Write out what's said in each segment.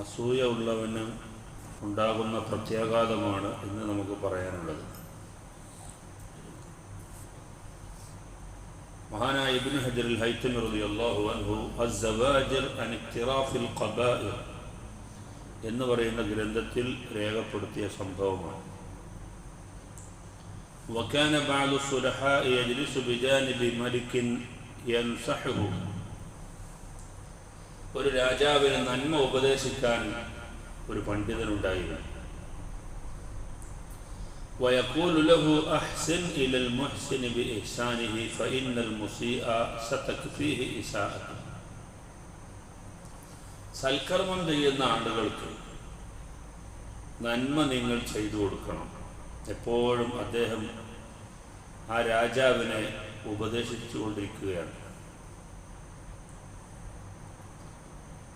അസൂയ ഉള്ളവന് ഉണ്ടാകുന്ന പ്രത്യാഘാതമാണ് ഇന്ന് നമുക്ക് പറയാനുള്ളത് മഹാനായ ഇബ്നു ഹജറുൽ ഹൈത്തമി റളിയല്ലാഹു അൻഹു അസ്സവാജിർ അൻ ഇഖ്തിറാഫിൽ ഖബാഇർ എന്ന് പറയുന്ന ഗ്രന്ഥത്തിൽ രേഖപ്പെടുത്തിയ സംഭവമാണ് وكان بعض الصلحاء يجلس بجانب ملك ينصحه ഒരു രാജാവിന് നന്മ ഉപദേശിക്കാൻ ഒരു പണ്ഡിതനുണ്ടായിരുന്നു ويقول له أحسن إلى المحسن بإحسانه فإن المسيء ستكفيه إساءته സൽക്കർമ്മം ചെയ്യുന്ന ആളുകൾക്ക് നന്മ നിങ്ങൾ ചെയ്തു കൊടുക്കണം എപ്പോഴും അദ്ദേഹം ആ രാജാവിനെ ഉപദേശിച്ചു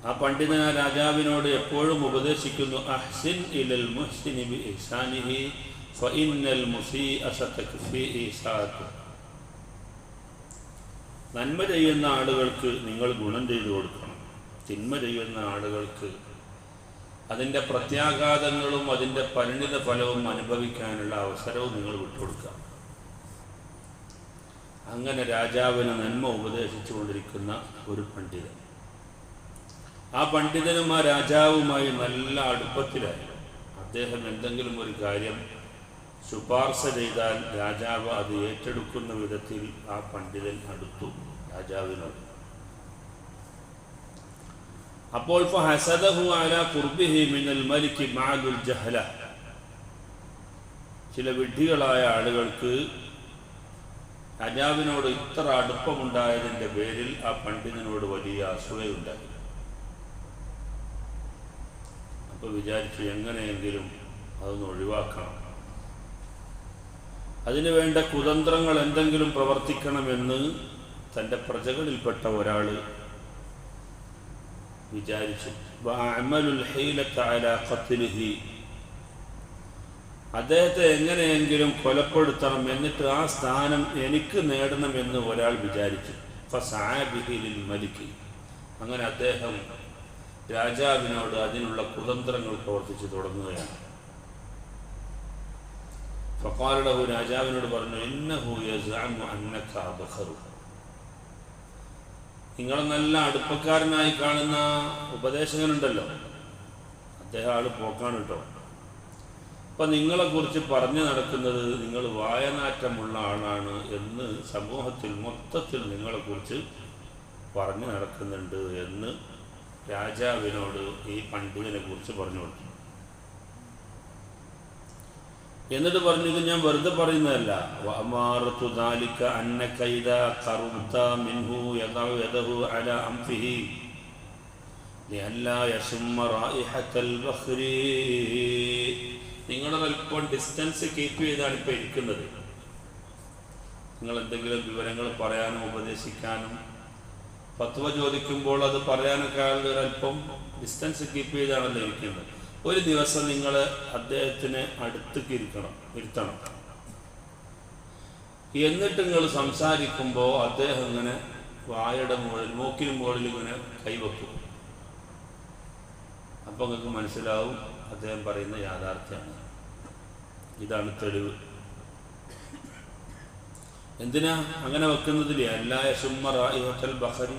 ആ പണ്ഡിതൻ ആ രാജാവിനോട് എപ്പോഴും ഉപദേശിക്കുന്നു അഹ്സിൻ ഇലൽ ബി ഇഹ്സാനിഹി മുസീഅ നന്മ ചെയ്യുന്ന ആളുകൾക്ക് നിങ്ങൾ ഗുണം ചെയ്തു കൊടുക്കണം. തിന്മ ചെയ്യുന്ന ആളുകൾക്ക് അതിന്റെ പ്രത്യാഘാതങ്ങളും അതിന്റെ പരിണിത ഫലവും അനുഭവിക്കാനുള്ള അവസരവും നിങ്ങൾ വിട്ടുകൊടുക്കുക. അങ്ങനെ രാജാവിന് നന്മ ഉപദേശിച്ചുകൊണ്ടിരിക്കുന്ന ഒരു പണ്ഡിതൻ. ആ പണ്ഡിതനും ആ രാജാവുമായി നല്ല അടുപ്പത്തിലായി. അദ്ദേഹം എന്തെങ്കിലും ഒരു കാര്യം ശുപാർശ ചെയ്താൽ രാജാവ് അത് ഏറ്റെടുക്കുന്ന വിധത്തിൽ ആ പണ്ഡിതൻ അടുത്തു രാജാവിനോട്. അപ്പോൾ ചില വിഡ്ഢികളായ ആളുകൾക്ക് രാജാവിനോട് ഇത്ര അടുപ്പമുണ്ടായതിന്റെ പേരിൽ ആ പണ്ഡിതനോട് വലിയ അസൂയയുണ്ടായി. അപ്പോൾ വിചാരിച്ചു എങ്ങനെയെങ്കിലും അതൊന്ന് ഒഴിവാക്കണം അതിനു വേണ്ട കുതന്ത്രങ്ങൾ എന്തെങ്കിലും പ്രവർത്തിക്കണമെന്ന് തന്റെ പ്രജകളിൽപ്പെട്ട ഒരാൾ വിചാരിച്ചു. അദ്ദേഹത്തെ എങ്ങനെയെങ്കിലും കൊലപ്പെടുത്തണം എന്നിട്ട് ആ സ്ഥാനം എനിക്ക് നേടണമെന്ന് ഒരാൾ വിചാരിച്ചു. മലിക്ക് അങ്ങനെ അദ്ദേഹം രാജാവിനോട് അതിനുള്ള കുതന്ത്രങ്ങൾ പ്രവർത്തിച്ചു തുടങ്ങുകയാണ്. ഫക്കാലുടഹു രാജാവിനോട് പറഞ്ഞു ഇന്നഹു നിങ്ങൾ നല്ല അടുപ്പക്കാരനായി കാണുന്ന ഉപദേശകനുണ്ടല്ലോ. അദ്ദേഹം ആൾ പോക്കാണ് കേട്ടോ. അപ്പൊ നിങ്ങളെക്കുറിച്ച് പറഞ്ഞു നടക്കുന്നത് നിങ്ങൾ വായനാറ്റമുള്ള ആളാണ് എന്ന് സമൂഹത്തിൽ മൊത്തത്തിൽ നിങ്ങളെക്കുറിച്ച് പറഞ്ഞു നടക്കുന്നുണ്ട് എന്ന് രാജാവിനോട് ഈ പണ്ഡിതനെ കുറിച്ച് പറഞ്ഞു കൊടുത്തു. എന്നിട്ട് പറഞ്ഞു ഇത് ഞാൻ വെറുതെ പറയുന്നതല്ല. നിങ്ങൾ അല്പം ഡിസ്റ്റൻസ് കീപ്പ് ചെയ്താണ് ഇപ്പം ഇരിക്കുന്നത്. നിങ്ങൾ എന്തെങ്കിലും വിവരങ്ങൾ പറയാനും ഉപദേശിക്കാനും ഫത്വ ചോദിക്കുമ്പോൾ അത് പറയാനൊക്കെ ഒരല്പം ഡിസ്റ്റൻസ് കീപ്പ് ചെയ്താണല്ലോ ഇരിക്കുന്നത്. ഒരു ദിവസം നിങ്ങൾ അദ്ദേഹത്തിന് അടുത്തേക്ക് ഇരിക്കണം ഇരുത്തണം. എന്നിട്ട് നിങ്ങൾ സംസാരിക്കുമ്പോൾ അദ്ദേഹം ഇങ്ങനെ വായയുടെ മുകളിൽ മൂക്കിന് മുകളിൽ ഇങ്ങനെ കൈവെക്കും. അപ്പം നിങ്ങൾക്ക് മനസ്സിലാവും അദ്ദേഹം പറയുന്ന യാഥാർത്ഥ്യമാണ്. ഇതാണ് തെളിവ്. എന്തിനാ അങ്ങനെ വെക്കുന്നതിൽ എല്ലാ യശുമ്മറായിഹത്തൽ ബഹരി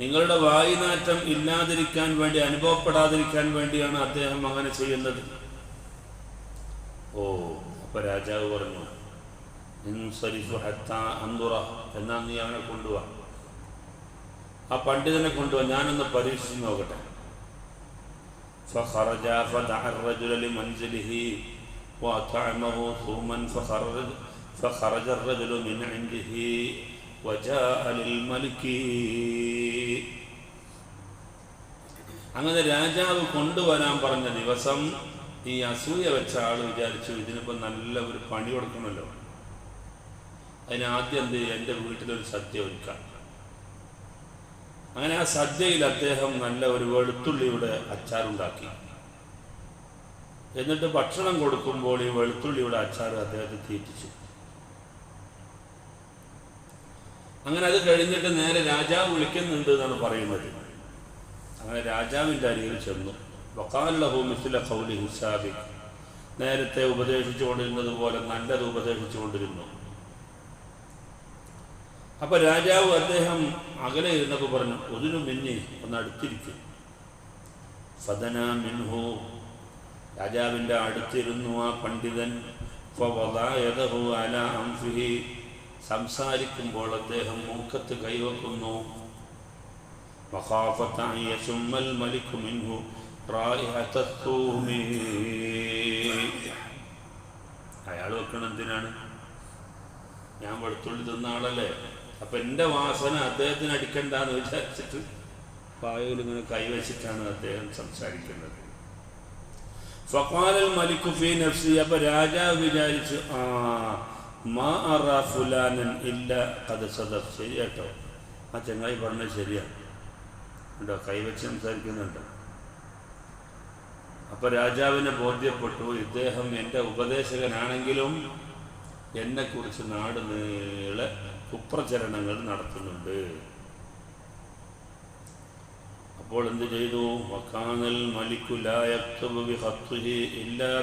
നിങ്ങളുടെ വായുനാറ്റം ഇല്ലാതിരിക്കാൻ വേണ്ടി അനുഭവപ്പെടാതിരിക്കാൻ വേണ്ടിയാണ് അദ്ദേഹം അങ്ങനെ ചെയ്യുന്നത് ഓ അപ്പൊ രാജാവ് പറഞ്ഞു ഇൻസരിഫു ഹത്താ അന്തുറ എന്നാ നീ അവനെ കൊണ്ടുപോവാ ആ പണ്ഡിതനെ കൊണ്ടുപോവാ ഞാനൊന്ന് പരീക്ഷിച്ച് നോക്കട്ടെ فخرج فدعا الرجل لمنزله وأطعمه ثوما فخرج فخرج الرجل من عنده وجاء للملك അങ്ങനെ രാജാവ് കൊണ്ടുവരാൻ പറഞ്ഞ ദിവസം ഈ അസൂയ വെച്ച ആൾ വിചാരിച്ചു ഇതിനിപ്പോൾ നല്ല ഒരു പണി കൊടുക്കണമല്ലോ അതിന് ആദ്യം എന്ത് ചെയ്യും എൻ്റെ വീട്ടിലൊരു സദ്യ ഒരുക്കാം അങ്ങനെ ആ സദ്യയിൽ അദ്ദേഹം നല്ല ഒരു വെളുത്തുള്ളിയുടെ അച്ചാറുണ്ടാക്കി എന്നിട്ട് ഭക്ഷണം കൊടുക്കുമ്പോൾ ഈ വെളുത്തുള്ളിയുടെ അച്ചാർ അദ്ദേഹത്തെ തീറ്റിച്ചു അങ്ങനെ അത് കഴിഞ്ഞിട്ട് നേരെ രാജാവ് വിളിക്കുന്നുണ്ട് എന്നാണ് പറയുന്നത്. അങ്ങനെ രാജാവിന്റെ അരികിൽ ചെന്നു. വക്കാലഹു കൗലി ഹിസാബി. നേരത്തെ ഉപദേശിച്ചുകൊണ്ടിരുന്നത് പോലെ നല്ലത് ഉപദേശിച്ചുകൊണ്ടിരുന്നു അപ്പൊ രാജാവ് അദ്ദേഹം അകലെ ഇരുന്നപ്പോൾ പറഞ്ഞു ഒതിനു മിന്നി ഒന്ന് അടുത്തിരിക്കും. ഫദന മിൻഹു. രാജാവിന്റെ അടുത്തിരുന്നു ആ പണ്ഡിതൻ. സംസാരിക്കുമ്പോൾ അദ്ദേഹം മൂക്കത്ത് കൈവക്കുന്നു. അയാൾ വെക്കണം എന്തിനാണ്? ഞാൻ വെളുത്തുള്ളി തിന്ന ആളല്ലേ? അപ്പൊ എന്റെ വാസന അദ്ദേഹത്തിന് അടിക്കണ്ടെന്ന് വിചാരിച്ചിട്ട് വായുവിൽ ഇങ്ങനെ കൈവച്ചിട്ടാണ് അദ്ദേഹം സംസാരിക്കുന്നത്. ഫക്വാലൽ മലിക്കുഫീൻ നഫ്സി അപ്പൊ രാജാവ് വിചാരിച്ചു ആ മാ ഇല്ല അത് സദഫ്. ശരി കേട്ടോ. ആ ചങ്ങായി പറഞ്ഞത് ശരിയാണ് ഉണ്ടോ കൈവച്ച് സംസാരിക്കുന്നുണ്ട്. അപ്പൊ രാജാവിനെ ബോധ്യപ്പെട്ടു ഇദ്ദേഹം എന്റെ ഉപദേശകനാണെങ്കിലും എന്നെക്കുറിച്ച് നാട് നീളെ കുപ്രചരണങ്ങൾ നടത്തുന്നുണ്ട്. അപ്പോൾ എന്ത് ചെയ്തു? വക്കാനൽ മലിക്കുലായക്തുബു ബിഖത്തുഹി ഇല്ലാ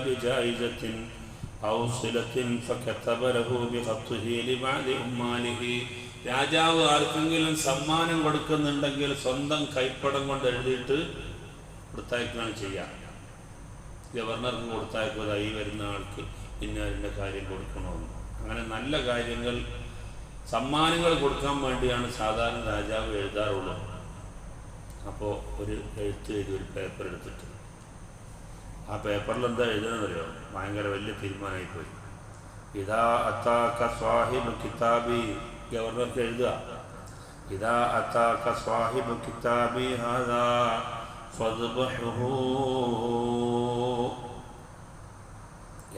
സിലത്തിൻ ഫകതബ ലഹു ബിഖത്തുഹി ലിബഅദി ഉമ്മാലിഹി രാജാവ് ആർക്കെങ്കിലും സമ്മാനം കൊടുക്കുന്നുണ്ടെങ്കിൽ സ്വന്തം കൈപ്പടം കൊണ്ട് എഴുതിയിട്ട് കൊടുത്തയക്കുകയാണ് ചെയ്യുക. ഗവർണർക്ക് കൊടുത്തയക്കുക ഈ വരുന്ന ആൾക്ക് ഇന്നതിന്റെ കാര്യം കൊടുക്കണമെന്ന്. അങ്ങനെ നല്ല കാര്യങ്ങൾ സമ്മാനങ്ങൾ കൊടുക്കാൻ വേണ്ടിയാണ് സാധാരണ രാജാവ് എഴുതാറുള്ളത്. അപ്പോൾ ഒരു എഴുത്ത് എഴുതി ഒരു പേപ്പർ എടുത്തിട്ട് ആ പേപ്പറിൽ എന്താ എഴുതണമെന്നറിയോ ഭയങ്കര വലിയ തീരുമാനമായിപ്പോയി. ഇതാ അത്താക്ക സ്വാഹിബ് കിതാബി ഗവർണർക്ക് എഴുതുക. ഇതാ അത്താക്ക സ്വാഹിബ് കിതാബി ഹാദാ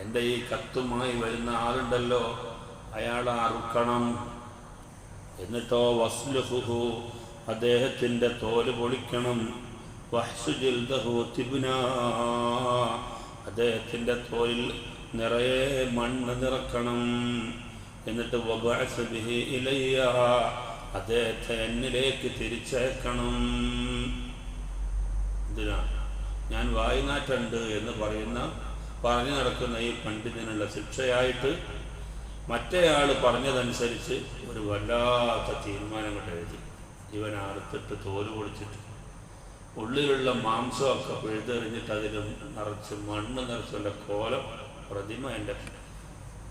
എന്റെ ഈ കത്തുമായി വരുന്ന ആളുണ്ടല്ലോ അയാൾ അറുക്കണം. എന്നിട്ടോ വസ്ലുഹു അദ്ദേഹത്തിന്റെ തോൽ പൊളിക്കണം. അദ്ദേഹത്തിന്റെ തോലിൽ നിറയെ മണ്ണ് നിറക്കണം. എന്നിട്ട് അദ്ദേഹത്തെ എന്നിലേക്ക് തിരിച്ചേക്കണം എന്തിനാ? ഞാൻ വായുനാറ്റുണ്ട് എന്ന് പറയുന്ന പറഞ്ഞു നടക്കുന്ന ഈ പണ്ഡിതനുള്ള ശിക്ഷയായിട്ട് മറ്റേയാൾ പറഞ്ഞതനുസരിച്ച് ഒരു വല്ലാത്ത തീരുമാനം കൊണ്ട് എഴുതി. ഇവൻ അറുത്തിട്ട് തോൽ പൊളിച്ചിട്ട് ഉള്ളിലുള്ള മാംസമൊക്കെ പിഴുതെറിഞ്ഞിട്ട് അതിൽ നിറച്ച് മണ്ണ് നിറച്ചുള്ള കോലം പ്രതിമ എന്റെ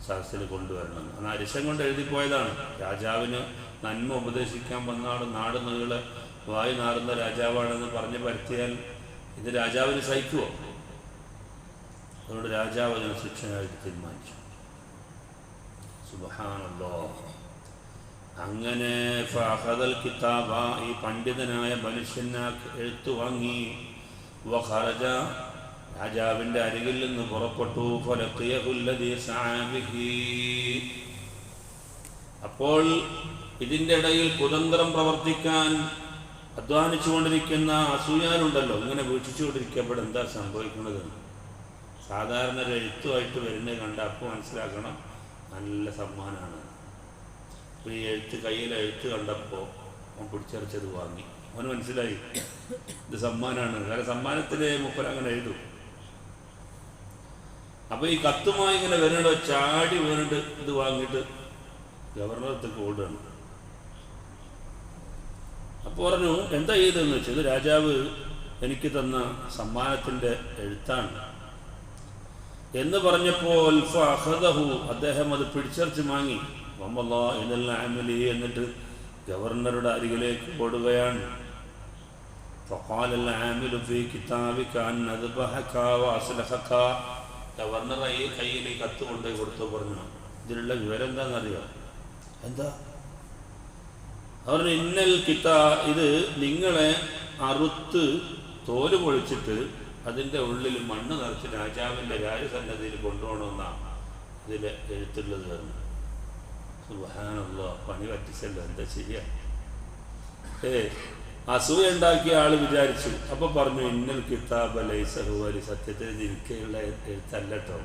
സദസ്സിൽ കൊണ്ടുവരണം. അത് അരിശം കൊണ്ട് എഴുതിപ്പോയതാണ് രാജാവിന് നന്മ ഉപദേശിക്കാൻ വന്ന ആൾ നാട് നീളെ വായി നാറുന്ന രാജാവാണെന്ന് പറഞ്ഞ് പരത്തിയാൽ ഇത് രാജാവിന് സഹിക്കുമോ അതുകൊണ്ട് രാജാവ് അതിന് ശിക്ഷയായിട്ട് തീരുമാനിച്ചു. സുബഹാനല്ലോ അങ്ങനെ കിതാബ ഈ പണ്ഡിതനായ മനുഷ്യനെ എഴുത്തു വാങ്ങി. വഖറജ രാജാവിന്റെ അരികിൽ നിന്ന് പുറപ്പെട്ടു. അപ്പോൾ ഇതിന്റെ ഇടയിൽ കുതന്ത്രം പ്രവർത്തിക്കാൻ അധ്വാനിച്ചുകൊണ്ടിരിക്കുന്ന അസൂയാനുണ്ടല്ലോ ഇങ്ങനെ വീക്ഷിച്ചുകൊണ്ടിരിക്കുമ്പോൾ എന്താ സംഭവിക്കുന്നത്? സാധാരണ ഒരു എഴുത്തുമായിട്ട് വരുന്നത് കണ്ട അപ്പോൾ മനസ്സിലാക്കണം. നല്ല സമ്മാനമാണ് ഈ എഴുത്ത് കയ്യിൽ എഴുത്ത് കണ്ടപ്പോൾ അവൻ പിടിച്ചറിച്ചത് വാങ്ങി. അവന് മനസ്സിലായി ഇത് സമ്മാനമാണ് കാരണം സമ്മാനത്തിൽ മുപ്പര അങ്ങനെ എഴുതും. അപ്പോൾ ഈ കത്തുമായി ഇങ്ങനെ വരുന്നുണ്ടോ ചാടി വീണിട്ട് ഇത് വാങ്ങിയിട്ട് ഗവർണർക്ക് ഓടുകയാണ്. അപ്പോൾ പറഞ്ഞു എന്താ ചെയ്തതെന്ന് വെച്ചത് രാജാവ് എനിക്ക് തന്ന സമ്മാനത്തിന്റെ എഴുത്താണ്. എന്ന് പറഞ്ഞപ്പോൾ അദ്ദേഹം അത് പിടിച്ചറിച്ച് വാങ്ങി. വമ്മല്ലാ ഇതെല്ലാം ആമലി എന്നിട്ട് ഗവർണറുടെ അരികിലേക്ക് ഓടുകയാണ് فقال العامل في كتابك أن أذبحك وأصلحك ഗവർണർ ഈ കയ്യിൽ ഈ കത്ത് കൊണ്ടുപോയി കൊടുത്തു പറഞ്ഞു ഇതിലുള്ള വിവരം എന്താണെന്നറിയോ എന്താ അവർ ഇന്നൽ കിത്ത ഇത് നിങ്ങളെ അറുത്ത് തോല് പൊളിച്ചിട്ട് അതിൻ്റെ ഉള്ളിൽ മണ്ണ് നിറച്ച് രാജാവിൻ്റെ രാജസന്നതിയിൽ കൊണ്ടുപോകണമെന്നാണ് ഇതിൽ എഴുത്തുള്ളത് പറഞ്ഞു സുബാനുള്ള പണി പറ്റിച്ചല്ലോ എന്താ ചെയ്യാ ഏ അസൂയ ഉണ്ടാക്കിയ ആൾ വിചാരിച്ചു അപ്പൊ പറഞ്ഞു ഇന്നൽ കിതാബ് ലൈസഹുവലി സത്യത്തിൽ ഇത് എനിക്കുള്ള എഴുത്തല്ല കേട്ടോ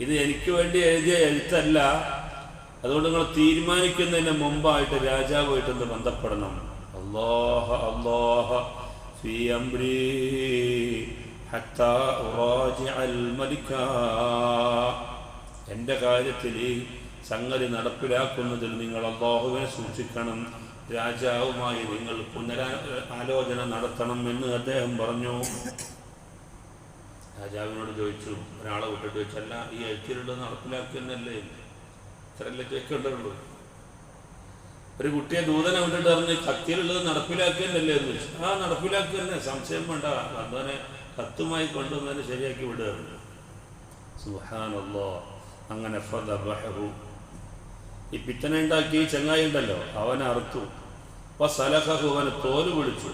ഇത് എനിക്ക് വേണ്ടി എഴുതിയ എഴുത്തല്ല അതുകൊണ്ട് നിങ്ങൾ തീരുമാനിക്കുന്നതിന് മുമ്പായിട്ട് രാജാവുമായിട്ടൊന്ന് ബന്ധപ്പെടണം അള്ളാഹ അള്ളാഹ في أمري حتى أراجع الملك എൻ്റെ കാര്യത്തിൽ ഈ സംഗതി നടപ്പിലാക്കുന്നതിൽ നിങ്ങൾ അള്ളാഹുവിനെ സൂക്ഷിക്കണം. രാജാവുമായി നിങ്ങൾ പുനരാ ആലോചന നടത്തണം എന്ന് അദ്ദേഹം പറഞ്ഞു. രാജാവിനോട് ചോദിച്ചു ഒരാളെ വിട്ടിട്ട് ചോദിച്ചല്ല ഈ എഴുത്തിലുള്ളത് നടപ്പിലാക്കുന്നല്ലേ ഇത്രയല്ലേ ചോദിക്കേണ്ടതുള്ളൂ? ഒരു കുട്ടിയെ ദൂതനെ വിട്ടിട്ട് പറഞ്ഞ് കത്തിയിലുള്ളത് നടപ്പിലാക്കുന്നല്ലേ എന്ന് ചോദിച്ചു. ആ നടപ്പിലാക്കുന്നേ സംശയം വേണ്ട. അതുപോലെ കത്തുമായി കൊണ്ടുവന്നതിന് ശരിയാക്കി വിടുകയാണ് സുഹാനല്ലോ അങ്ങനെ ഫദബഹു ഈ പിത്തനെ ഉണ്ടാക്കി ചങ്ങായി ഉണ്ടല്ലോ അവനെ അറുത്തു. സലഹു അവനെ തോൽ വിളിച്ചു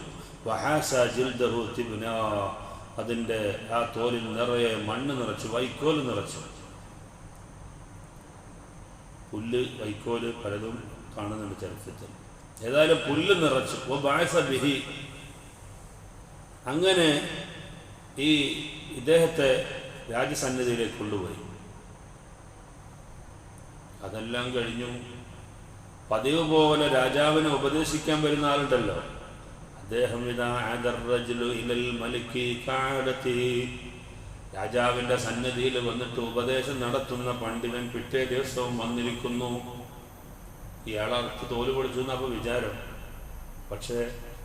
അതിന്റെ ആ തോലിൽ നിറയെ മണ്ണ് നിറച്ചു വൈക്കോൽ നിറച്ചു. പുല്ല് വൈക്കോൽ പലതും കാണുന്നുണ്ട് ചരിത്രത്തിൽ. ഏതായാലും പുല്ല് നിറച്ചു. ബിഹി. അങ്ങനെ ഈ ഇദ്ദേഹത്തെ രാജസന്നിധിയിലേക്ക് കൊണ്ടുപോയി. അതെല്ലാം കഴിഞ്ഞു പതിവ് പോലെ രാജാവിനെ ഉപദേശിക്കാൻ വരുന്ന ആളുണ്ടല്ലോ. അദ്ദേഹം രാജാവിന്റെ സന്നിധിയിൽ വന്നിട്ട് ഉപദേശം നടത്തുന്ന പണ്ഡിതൻ പിറ്റേ ദിവസവും വന്നിരിക്കുന്നു. ഇയാളർക്ക് തോൽ പൊളിച്ചു എന്നപ്പോൾ വിചാരം. പക്ഷേ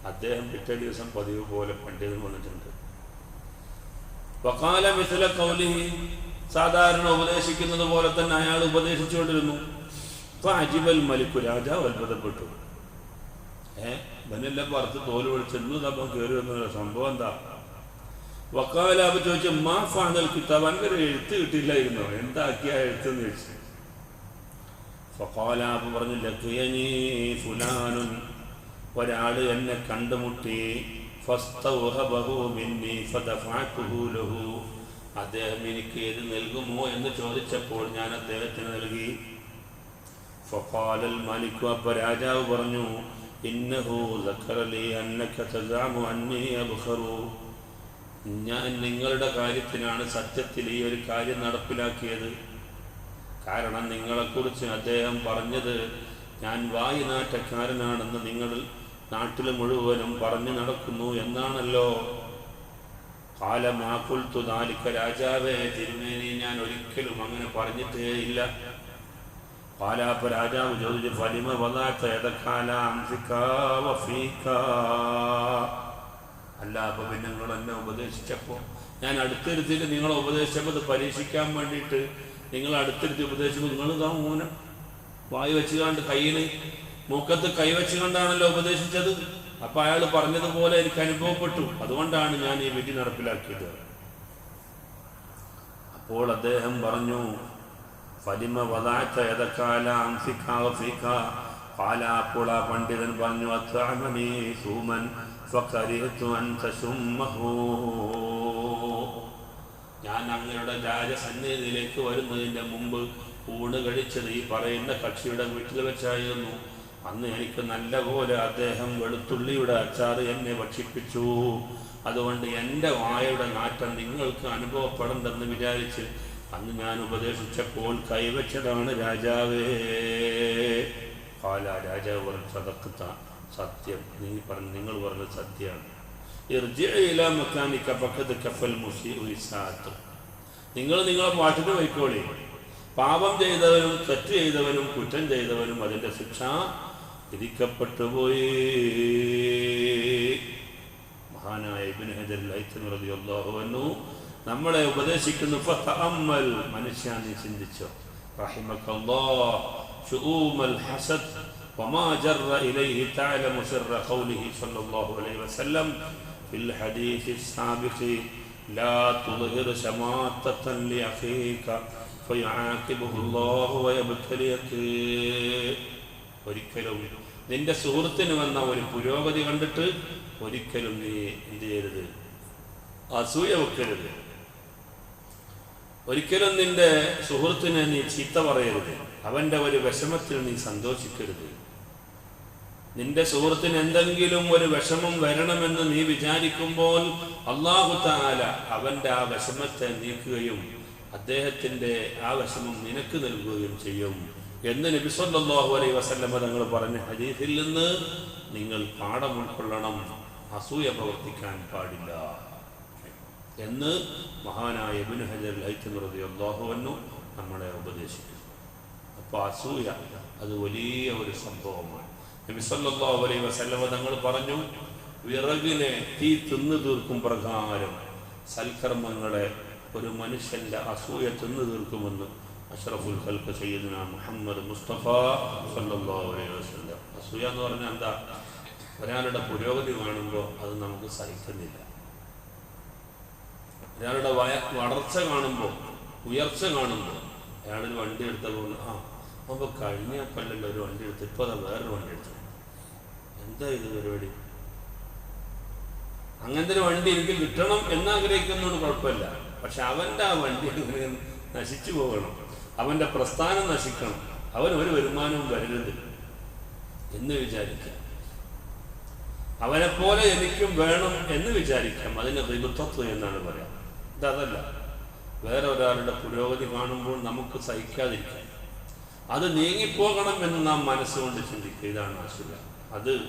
അദ്ദേഹം പിറ്റേ ദിവസം പതിവ് പോലെ പണ്ഡിതൻ വന്നിട്ടുണ്ട്. കൗലിഹി സാധാരണ ഉപദേശിക്കുന്നത് പോലെ തന്നെ അയാൾ ഉപദേശിച്ചുകൊണ്ടിരുന്നു. അപ്പൊ അജിബൽ മലിക്കു രാജാവ് അത്ഭുതപ്പെട്ടു. ഏ ഇവനെല്ലാം പറത്ത് തോൽ വിളിച്ചിരുന്നു അപ്പം കയറി വന്ന സംഭവം എന്താ? വക്കാലാബ് ചോദിച്ചു മാ ഫാനൽ കിതാബ്? അങ്ങനെ എഴുത്ത് കിട്ടിയില്ലായിരുന്നു. എന്താക്കിയ എഴുത്തെന്ന് ചോദിച്ചു. ഫക്കാലാബ് പറഞ്ഞു ലക്കിയനീ ഫുലാനുൻ ഒരാൾ എന്നെ കണ്ടുമുട്ടി. ഫസ്തൗഹബഹു മിന്നി ഫദഫഅതുഹു ലഹു. അദ്ദേഹം എനിക്ക് ഇത് നൽകുമോ എന്ന് ചോദിച്ചപ്പോൾ ഞാൻ അദ്ദേഹത്തിന് നൽകി. ഫഖാലൽ മലിക്കു അപ്പ രാജാവ് പറഞ്ഞു ഇന്നഹു അന്നക അന്നി അബ്ഖറു. ഞാൻ നിങ്ങളുടെ കാര്യത്തിനാണ് സത്യത്തിൽ ഈ ഒരു കാര്യം നടപ്പിലാക്കിയത്. കാരണം നിങ്ങളെക്കുറിച്ച് അദ്ദേഹം പറഞ്ഞത് ഞാൻ വായുനാറ്റക്കാരനാണെന്ന് നിങ്ങൾ നാട്ടിൽ മുഴുവനും പറഞ്ഞു നടക്കുന്നു എന്നാണല്ലോ. കാലമാക്കുൽത്തു നാലിക്ക രാജാവേ തിരുമേനി ഞാൻ ഒരിക്കലും അങ്ങനെ പറഞ്ഞിട്ടേ ഇല്ല. പാലാപ്പ രാജാവ് ചോദിച്ചു ഫലിമ വന്നാത്ത അല്ല അപ്പൊ പിന്നെ നിങ്ങൾ എന്നെ ഉപദേശിച്ചപ്പോ? ഞാൻ അടുത്തിരുത്തിയിട്ട് നിങ്ങളെ ഉപദേശിച്ചപ്പോൾ അത് പരീക്ഷിക്കാൻ വേണ്ടിയിട്ട് നിങ്ങൾ അടുത്തിരുത്തി ഉപദേശിച്ചപ്പോൾ നിങ്ങൾ ഇതാ മൂനം വായു വെച്ചുകൊണ്ട് കയ്യിൽ മൂക്കത്ത് കൈവച്ച് കൊണ്ടാണല്ലോ ഉപദേശിച്ചത്. അപ്പൊ അയാൾ പറഞ്ഞതുപോലെ എനിക്ക് അനുഭവപ്പെട്ടു. അതുകൊണ്ടാണ് ഞാൻ ഈ വിധി നടപ്പിലാക്കിയത്. അപ്പോൾ അദ്ദേഹം പറഞ്ഞു ഫലിമ വദാത്ത ഏതക്കാല കാല അപ്പോൾ ആ പണ്ഡിതൻ പറഞ്ഞു അത്താമനി സൂമൻ ഞാൻ അങ്ങയുടെ രാജസന്നിധിയിലേക്ക് വരുന്നതിന്റെ മുമ്പ് ഊണ് കഴിച്ചത് ഈ പറയുന്ന കക്ഷിയുടെ വീട്ടിൽ വെച്ചായിരുന്നു. അന്ന് എനിക്ക് നല്ലപോലെ അദ്ദേഹം വെളുത്തുള്ളിയുടെ അച്ചാർ എന്നെ ഭക്ഷിപ്പിച്ചു. അതുകൊണ്ട് എന്റെ വായയുടെ നാറ്റം നിങ്ങൾക്ക് അനുഭവപ്പെടണ്ടെന്ന് വിചാരിച്ച് അന്ന് ഞാൻ ഉപദേശിച്ചപ്പോൾ കൈവച്ചതാണ് രാജാവേ. കാല രാജാവ് പറഞ്ഞു സതക്കത്ത സത്യം. നീ പറഞ്ഞു നിങ്ങൾ പറഞ്ഞത് സത്യമാണ് ഉത്സാഹത്ത് നിങ്ങൾ നിങ്ങളെ പാട്ടിന് പോയിക്കോളി പാപം ചെയ്തവനും തെറ്റ് ചെയ്തവനും കുറ്റം ചെയ്തവനും അതിന്റെ ശിക്ഷ വിധിക്കപ്പെട്ടു പോയി മഹാനായ ഇബ്നു ഹജർ ലൈത്തൻ റളിയല്ലാഹു അൻഹു നമ്മളെ ഉപദേശിക്കുന്നു ഫതഅമ്മൽ മനുഷ്യ നീ ചിന്തിച്ചോ റഹിമക്കല്ലാഹ് ശുഊമൽ ഹസദ് وما جر إليه تعلم سر قوله صلى الله عليه وسلم في الحديث السابق لا تظهر شماتة لأخيك فيعاقبه الله ويبتليك ഒരിക്കലും നിന്റെ സുഹൃത്തിന് വന്ന ഒരു പുരോഗതി കണ്ടിട്ട് ഒരിക്കലും നീ എന്ത് ചെയ്യരുത്. അസൂയ വെക്കരുത്. ഒരിക്കലും നിന്റെ സുഹൃത്തിനെ നീ ചീത്ത പറയരുത്. അവന്റെ ഒരു വിഷമത്തിൽ നീ സന്തോഷിക്കരുത്. നിന്റെ സുഹൃത്തിന് എന്തെങ്കിലും ഒരു വിഷമം വരണമെന്ന് നീ വിചാരിക്കുമ്പോൾ അള്ളാഹു താല അവന്റെ ആ വിഷമത്തെ നീക്കുകയും അദ്ദേഹത്തിന്റെ ആ വിഷമം നിനക്ക് നൽകുകയും ചെയ്യും. എന്ന് നബി സല്ലല്ലാഹു അലൈഹി വസല്ലമ തങ്ങൾ പറഞ്ഞ ഹദീസിൽ നിന്ന് നിങ്ങൾ പാഠം ഉൾക്കൊള്ളണം. അസൂയ പ്രവർത്തിക്കാൻ പാടില്ല. എന്ന് മഹാനായ ഇബ്നു ഹജർ ഹൈത്തം റളിയല്ലാഹു നമ്മളെ ഉപദേശിക്കുന്നു. അപ്പോൾ അസൂയ അത് വലിയ ഒരു സംഭവമാണ്. നബി സല്ലല്ലാഹു അലൈഹി വസല്ലമ തങ്ങൾ പറഞ്ഞു വിറകിനെ തീ തിന്നു തീർക്കും പ്രകാരം സൽക്കർമ്മങ്ങളെ ഒരു മനുഷ്യന്റെ അസൂയ തിന്നു തീർക്കുമെന്ന് അഷ്റഫുൽ ഖൽഖ സയ്യിദുന മുഹമ്മദ് മുസ്തഫ സല്ലല്ലാഹു അലൈഹി വസല്ലം. അസൂയ എന്ന് പറഞ്ഞാൽ എന്താ? ഒരാളുടെ പുരോഗതി കാണുമ്പോൾ അത് നമുക്ക് സഹിക്കുന്നില്ല. ഒരാളുടെ വയ വളർച്ച കാണുമ്പോൾ ഉയർച്ച കാണുമ്പോൾ അയാളൊരു വണ്ടി എടുത്തപ്പോൾ ആ അപ്പോൾ കഴിഞ്ഞ കൊല്ലല്ലോ ഒരു വണ്ടി എടുത്ത് ഇപ്പോൾ അതാ വേറൊരു വണ്ടി എടുത്തു. എന്താ ഇത് പരിപാടി? അങ്ങനത്തെ ഒരു വണ്ടി എനിക്ക് കിട്ടണം എന്നാഗ്രഹിക്കുന്നതുകൊണ്ട് കുഴപ്പമില്ല. പക്ഷെ അവന്റെ ആ വണ്ടി നശിച്ചു പോകണം. അവന്റെ പ്രസ്ഥാനം നശിക്കണം. അവൻ ഒരു വരുമാനവും വരരുത് എന്ന് വിചാരിക്കാം. അവനെപ്പോലെ എനിക്കും വേണം എന്ന് വിചാരിക്കാം. അതിന് ഋതുത്വം എന്നാണ് പറയാം. ഇതല്ല വേറെ ഒരാളുടെ പുരോഗതി കാണുമ്പോൾ നമുക്ക് സഹിക്കാതിരിക്കാം. അത് നീങ്ങിപ്പോകണം എന്ന് നാം മനസ്സുകൊണ്ട് ചിന്തിക്കുക. ഇതാണ് ആശുല അത്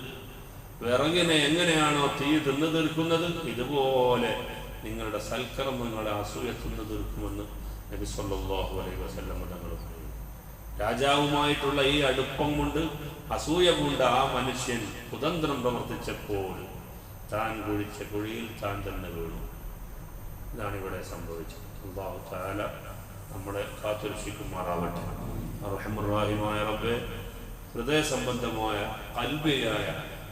വിറകിനെ എങ്ങനെയാണോ തീ തിന്നു തീർക്കുന്നത് ഇതുപോലെ നിങ്ങളുടെ സൽക്കർമ്മങ്ങളെ അസൂയ തിന്നു തീർക്കുമെന്ന് നബി അലൈഹി വസല്ലം തങ്ങൾ രാജാവുമായിട്ടുള്ള ഈ അടുപ്പം കൊണ്ട് അസൂയ കൊണ്ട് ആ മനുഷ്യൻ കുതന്ത്രം പ്രവർത്തിച്ചപ്പോൾ താൻ കുഴിച്ച കുഴിയിൽ താൻ തന്നെ വീണു. ഇതാണ് ഇവിടെ സംഭവിച്ചത്. അള്ളാഹു താല നമ്മളെ കാത്തുരക്ഷിക്കുമാറാവട്ടെ. റഹമുറാഹിമായ റബ്ബെ ഹൃദയ സംബന്ധമായ അൽബിയായ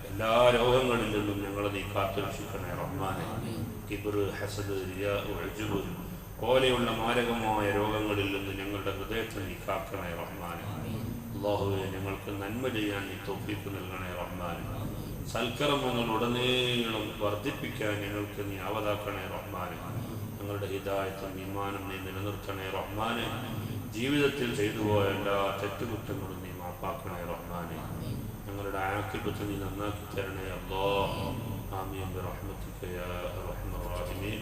എല്ലാ രോഗങ്ങളിൽ നിന്നും ഞങ്ങളെ നീ കാത്തുരക്ഷിക്കണേ റഹ്മാനെ. കിബിർ ഹസദ് ഒഴിച്ചു ഉഅ്ജബ് പോലെയുള്ള മാരകമായ രോഗങ്ങളിൽ നിന്ന് ഞങ്ങളുടെ ഹൃദയത്തെ നീ കാക്കണേ റഹ്മാൻ അള്ളാഹുവെ ഞങ്ങൾക്ക് നന്മ ചെയ്യാൻ നീ തൊപ്പിപ്പ് നൽകണേ റഹ്മാൻ സൽക്കർമ്മങ്ങൾ ഉടനീളം വർദ്ധിപ്പിക്കാൻ ഞങ്ങൾക്ക് നീ അവതാക്കണേ റഹ്മാൻ ഞങ്ങളുടെ ഹിതായത്വം വിമാനം നീ നിലനിർത്തണേ റഹ്മാനെ. ജീവിതത്തിൽ ചെയ്തു പോയ എല്ലാ തെറ്റുകുറ്റങ്ങളും നീ മാപ്പാക്കണേ റഹ്മാനെ. ഞങ്ങളുടെ ആക്കിപ്പത്ത് നീ നന്നാക്കി തരണേ അല്ലോ ആമിയം റഹ്മത്തിക്കയ റഹ്മീൻ.